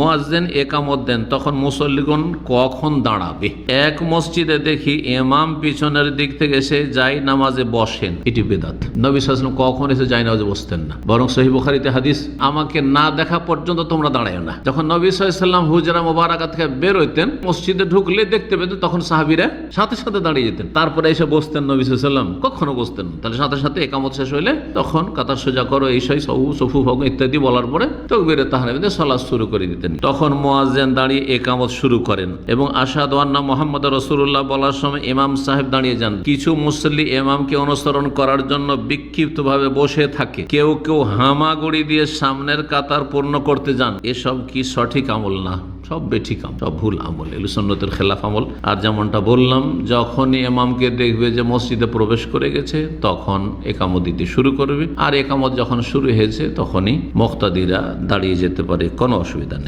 মোয়াজ্জেন একামত দেন, তখন মুসল্লিগণ কখন দাঁড়াবে? এক মসজিদে দেখি এমাম পিছনের দিক থেকে এসে যাই নামাজে বসেন। এটি বেদাত। নবী সাল্লাম কখন এসে যাই নামাজে বসতেন না। বরং সহি বুখারিতে হাদিস, আমাকে না দেখা পর্যন্ত তোমরা দাঁড়ায় না। যখন নবী সাল্লাম হুজরা মোবারকা থেকে বেরোতেন মসজিদে ঢুকলে দেখতে পেতেন তখন সাহাবিরা সাথে সাথে দাঁড়িয়ে যেতেন। তারপরে এসে বসতেন নবী সাল্লাম কখনো বসতেন না? তাহলে সাথে সাথে একামত শেষ হইলে তখন কাতার সোজা করো, এই সই সহু, সফু ভগ ইত্যাদি বলার পরে তো তকবিরে তাহারে সলাৎ শুরু করে দিতেন। তখন মোয়াজ্জেন দাঁড়িয়ে একামত শুরু করেন এবং আসাদ ওয়ান্না মোহাম্মদ রসুল্লাহ বলার সময় ইমাম সাহেব দাঁড়িয়ে যান। কিছু মুসল্লি ইমামকে অনুসরণ করার জন্য বিক্ষিপ্তভাবে বসে থাকে। কেউ কেউ হামাগুড়ি দিয়ে সামনের কাতার পূর্ণ করতে যান। এসব কি সঠিক আমল না? সব বেঠিক আমল, সব ভুল আমল, এগুলো সন্ন্যতের খেলাফ আমল। আর যেমনটা বললাম, যখনই এমামকে দেখবে যে মসজিদে প্রবেশ করে গেছে, তখন একামত দিতে শুরু করবে। আর একামত যখন শুরু হয়েছে, তখনই মোক্তাদিরা দাঁড়িয়ে যেতে পারে, কোনো অসুবিধা নেই।